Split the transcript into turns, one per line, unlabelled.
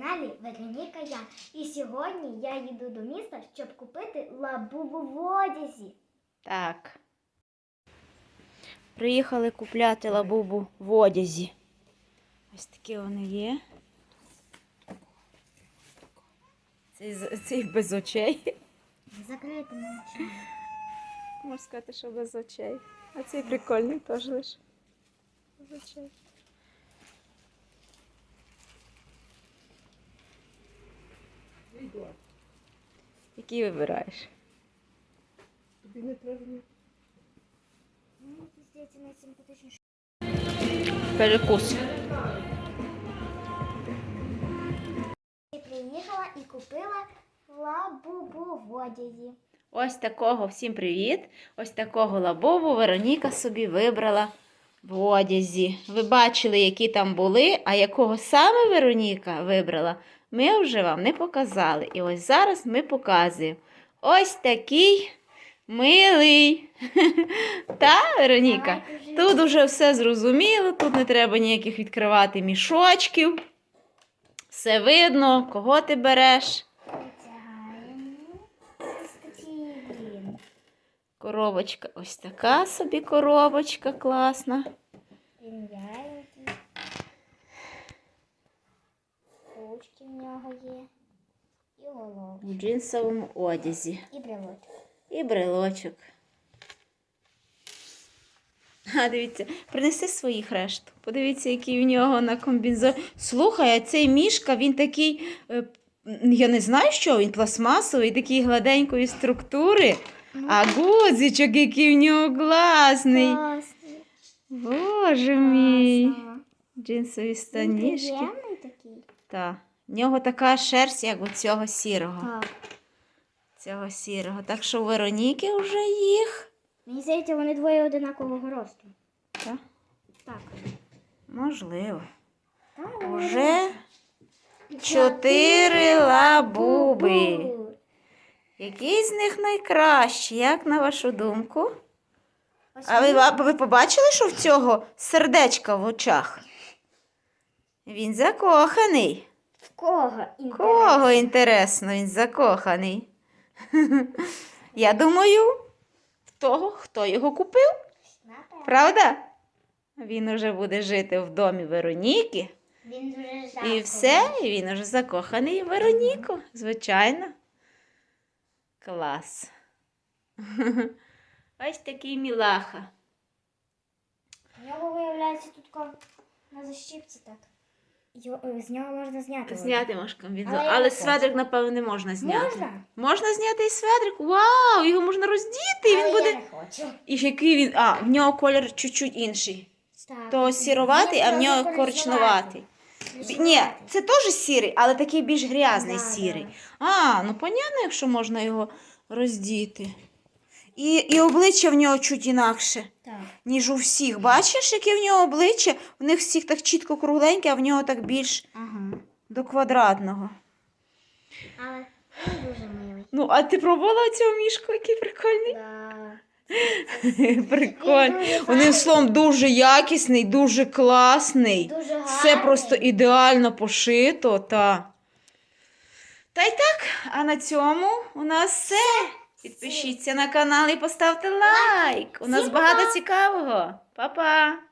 каналі Вероніка Ян. І сьогодні я їду до міста, щоб купити лабубу в одязі.
Так. Приїхали купляти лабубу в одязі. Ось такі вони є. Цей, цей без очей.
Закрити нічого.
Можна сказати, що без очей. А цей прикольний теж лише. Без очей. Який вибираєш?
Мені здається найсимпатичніше.
Перекус.
І приїхала і купила лабубу в одязі.
Ось такого всім привіт. Ось такого лабобу Вероніка собі вибрала в одязі. Ви бачили, які там були, а якого саме Вероніка вибрала, ми вже вам не показали. І ось зараз ми показуємо. Ось такий милий. Та, Вероніка? Тут уже все зрозуміло, тут не треба ніяких відкривати мішочків. Все видно, кого ти береш.
Витягаємо. Ось такий він.
Коробочка ось така собі коробочка класна.
Він. Ручки в нього є. І головка.
В джинсовому одязі.
І брелочок.
І брелочок. А, дивіться, принеси своїх решту. Подивіться, який в нього на комбінзон. Слухай, а цей мішка, він такий, е, я не знаю, що він пластмасовий, такий гладенької структури. А гудзичок, який в нього класний.
Класний.
Боже мій. Джинсові станішки.
такий.
Так. В нього така шерсть, як у цього сірого.
Так.
Цього сірого. Так що у Вероніки вже їх.
Мені здається, вони двоє одинакового росту.
Так?
Так.
Можливо.
Так,
Уже чотири лабуби. Який з них найкращий, як на вашу думку?
Ось
А ви,
він.
ви побачили, що в цього сердечка в очах? Він закоханий.
В кого?
Кого інтересно, він закоханий. Я думаю, в того, хто його купив. Правда? Він уже буде жити в домі Вероніки.
Він дуже
І все, і він уже закоханий в Вероніку, звичайно. Клас. Ось такий мілаха.
У нього виявляється тут на защіпці так. З нього можна зняти.
Зняти можна комбінзон.
Але
Але
не
сведрик, напевно, не можна зняти.
Можна?
Можна зняти і сведрик. Вау! Його можна роздіти. і
Але
Він буде.
я не хочу.
І який він. А, в нього колір чуть-чуть інший.
Так.
То сіроватий, а в нього коричневатий. Бі- Ні, це теж сірий, але такий більш грязний
Да,
сірий. А, ну понятно, якщо можна його роздіти. І, і обличчя в нього чуть інакше,
Так.
ніж у всіх. Бачиш, яке в нього обличчя? У них всіх так чітко кругленьке, а в нього так більш
Ага.
до квадратного.
Але він дуже милий.
Ну, а ти пробувала цього мішку, який прикольний?
Да.
Прикольний.
дуже
Одним словом, дуже якісний, дуже класний.
Дуже гарний.
Все просто ідеально пошито. Та. та й так, а на цьому у нас все. Підпишіться на канал і поставте лайк. У нас багато цікавого. Па-па!